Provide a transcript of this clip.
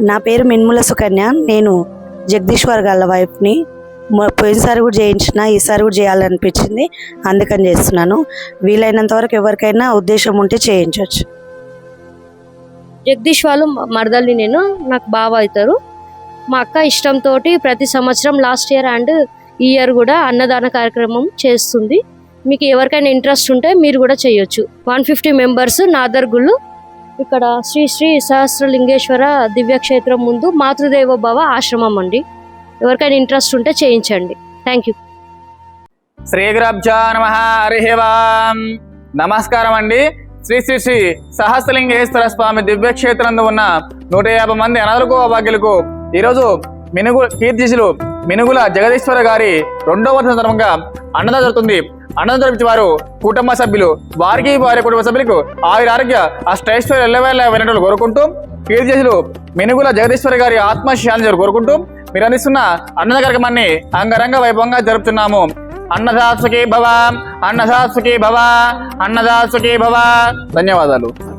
నా పేరు మిన్ముల సుకన్య. నేను జగదీశ్వర్ గాళ్ళ వైఫ్ని. పోయినసారి కూడా చేయించిన ఈసారి కూడా చేయాలనిపించింది. అందుకని చేస్తున్నాను. వీలైనంత వరకు ఎవరికైనా ఉద్దేశం ఉంటే చేయించవచ్చు జగదీష్ వాళ్ళు మరదల్ని నేను నాకు బావ అవుతారు. మా అక్క ఇష్టంతో ప్రతి సంవత్సరం లాస్ట్ ఇయర్ అండ్ ఈ ఇయర్ కూడా అన్నదాన కార్యక్రమం చేస్తుంది. మీకు ఎవరికైనా ఇంట్రెస్ట్ ఉంటే మీరు కూడా చేయొచ్చు. వన్ ఫిఫ్టీ మెంబర్స్ నాదర్గుళ్ళు ఇక్కడ శ్రీ శ్రీ సహస్రలింగేశ్వర దివ్యక్షేత్రం ముందు మాతృదేవ భవ ఆశ్రమం అండి. ఎవరికైనా ఇంట్రెస్ట్ ఉంటే చేయించండి. థ్యాంక్ యూ శ్రీగురబ్జా నమ హరి నమస్కారం అండి. శ్రీ శ్రీ శ్రీ సహస్రలింగేశ్వర స్వామి దివ్యక్షేత్రంలో ఉన్న నూట యాభై మంది అనాథులకు అభాగ్యులకు ఈరోజు మినుగు కీర్తిశులు మినుగుల జగదీశ్వర గారి రెండవ సందర్భంగా అన్నదా జరుగుతుంది. అనంతరం వారు కుటుంబ సభ్యులు వారికి వారి కుటుంబ సభ్యులకు ఆయుర ఆరోగ్య అష్టైశ్వర్య ఎల్లవేళ వినట్లు కోరుకుంటూ కీర్తిశులు మెనుగుల జగదీశ్వరి గారి ఆత్మశాంతి కోరుకుంటూ మీరు అందిస్తున్న అన్నద కార్యక్రమాన్ని అంగరంగ వైభవంగా జరుపుతున్నాము. అన్నదాసుకి భవ అన్నదాసుకి భవ అన్నదాసుకి భవ. ధన్యవాదాలు.